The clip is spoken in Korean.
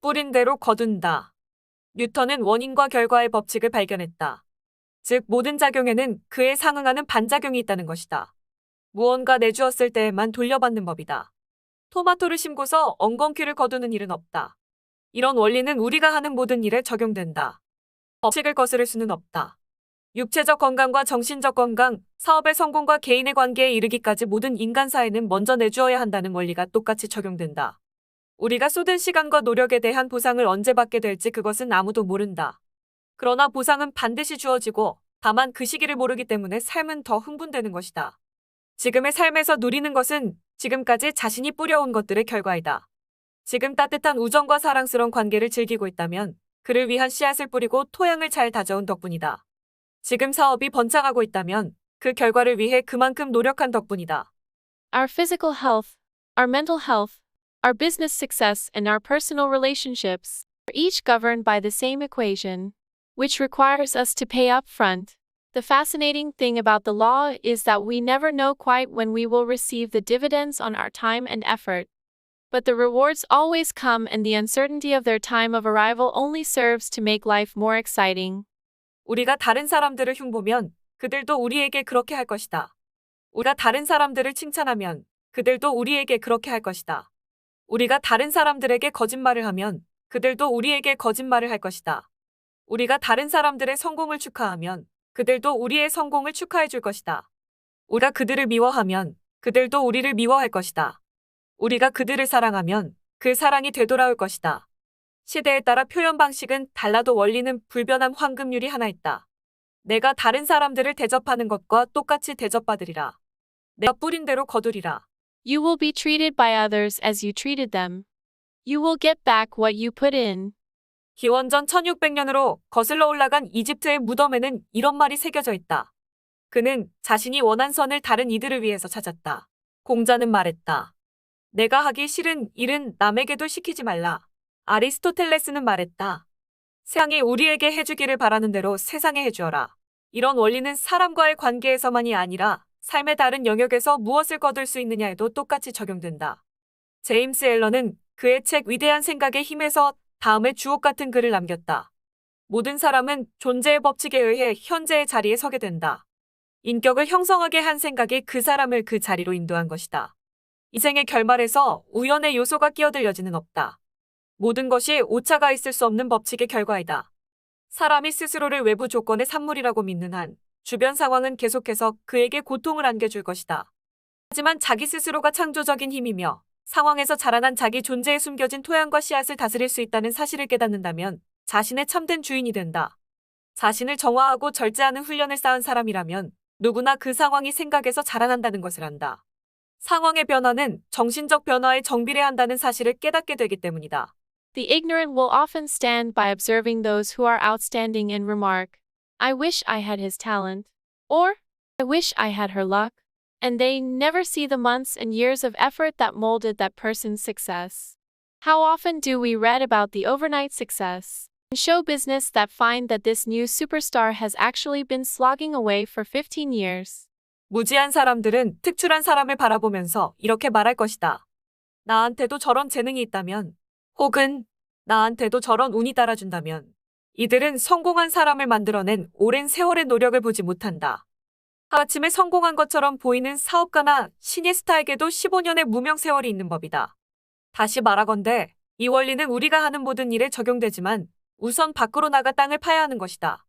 뿌린 대로 거둔다. 뉴턴은 원인과 결과의 법칙을 발견했다. 즉, 모든 작용에는 그에 상응하는 반작용이 있다는 것이다. 무언가 내주었을 때에만 돌려받는 법이다. 토마토를 심고서 엉겅퀴를 거두는 일은 없다. 이런 원리는 우리가 하는 모든 일에 적용된다. 법칙을 거스를 수는 없다. 육체적 건강과 정신적 건강, 사업의 성공과 개인의 관계에 이르기까지 모든 인간사에는 먼저 내주어야 한다는 원리가 똑같이 적용된다. 우리가 쏟은 시간과 노력에 대한 보상을 언제 받게 될지 그것은 아무도 모른다. 그러나 보상은 반드시 주어지고 다만 그 시기를 모르기 때문에 삶은 더 흥분되는 것이다. 지금의 삶에서 누리는 것은 지금까지 자신이 뿌려온 것들의 결과이다. 지금 따뜻한 우정과 사랑스러운 관계를 즐기고 있다면 그를 위한 씨앗을 뿌리고 토양을 잘 다져온 덕분이다. 지금 사업이 번창하고 있다면 그 결과를 위해 그만큼 노력한 덕분이다. Our physical health, our mental health, our business success, and our personal relationships are each governed by the same equation, which requires us to pay up front. The fascinating thing about the law is that we never know quite when we will receive the dividends on our time and effort. But the rewards always come, and the uncertainty of their time of arrival only serves to make life more exciting. 우리가 다른 사람들을 흉보면 그들도 우리에게 그렇게 할 것이다. 우리가 다른 사람들을 칭찬하면 그들도 우리에게 그렇게 할 것이다. 우리가 다른 사람들에게 거짓말을 하면 그들도 우리에게 거짓말을 할 것이다. 우리가 다른 사람들의 성공을 축하하면 그들도 우리의 성공을 축하해 줄 것이다. 우리가 그들을 미워하면 그들도 우리를 미워할 것이다. 우리가 그들을 사랑하면 그 사랑이 되돌아올 것이다. 시대에 따라 표현 방식은 달라도 원리는 불변한 황금률이 하나 있다. 내가 다른 사람들을 대접하는 것과 똑같이 대접받으리라. 내가 뿌린 대로 거두리라. You will be treated by others as you treated them. You will get back what you put in. 기원전 1600년으로 거슬러 올라간 이집트의 무덤에는 이런 말이 새겨져 있다. 그는 자신이 원한 선을 다른 이들을 위해서 찾았다. 공자는 말했다. 내가 하기 싫은 일은 남에게도 시키지 말라. 아리스토텔레스는 말했다. 세상이 우리에게 해주기를 바라는 대로 세상에 해주어라. 이런 원리는 사람과의 관계에서만이 아니라 삶의 다른 영역에서 무엇을 거둘 수 있느냐에도 똑같이 적용된다. 제임스 앨런은 그의 책 위대한 생각의 힘에서 다음에 주옥 같은 글을 남겼다. 모든 사람은 존재의 법칙에 의해 현재의 자리에 서게 된다. 인격을 형성하게 한 생각이 그 사람을 그 자리로 인도한 것이다. 이생의 결말에서 우연의 요소가 끼어들 여지는 없다. 모든 것이 오차가 있을 수 없는 법칙의 결과이다. 사람이 스스로를 외부 조건의 산물이라고 믿는 한 주변 상황은 계속해서 그에게 고통을 안겨줄 것이다. 하지만 자기 스스로가 창조적인 힘이며 상황에서 자라난 자기 존재에 숨겨진 토양과 씨앗을 다스릴 수 있다는 사실을 깨닫는다면 자신의 참된 주인이 된다. 자신을 정화하고 절제하는 훈련을 쌓은 사람이라면 누구나 그 상황이 생각에서 자라난다는 것을 안다. 상황의 변화는 정신적 변화에 정비례한다는 사실을 깨닫게 되기 때문이다. The ignorant will often stand by observing those who are outstanding and remark, I wish I had his talent. Or, I wish I had her luck. And they never see the months and years of effort that molded that person's success. How often do we read about the overnight success in show business that find that this new superstar has actually been slogging away for 15 years? 무지한 사람들은 특출한 사람을 바라보면서 이렇게 말할 것이다. 나한테도 저런 재능이 있다면, 혹은 나한테도 저런 운이 따라준다면, 이들은 성공한 사람을 만들어낸 오랜 세월의 노력을 보지 못한다. 하루아침에 성공한 것처럼 보이는 사업가나 시니스타에게도 15년의 무명 세월이 있는 법이다. 다시 말하건대 이 원리는 우리가 하는 모든 일에 적용되지만 우선 밖으로 나가 땅을 파야 하는 것이다.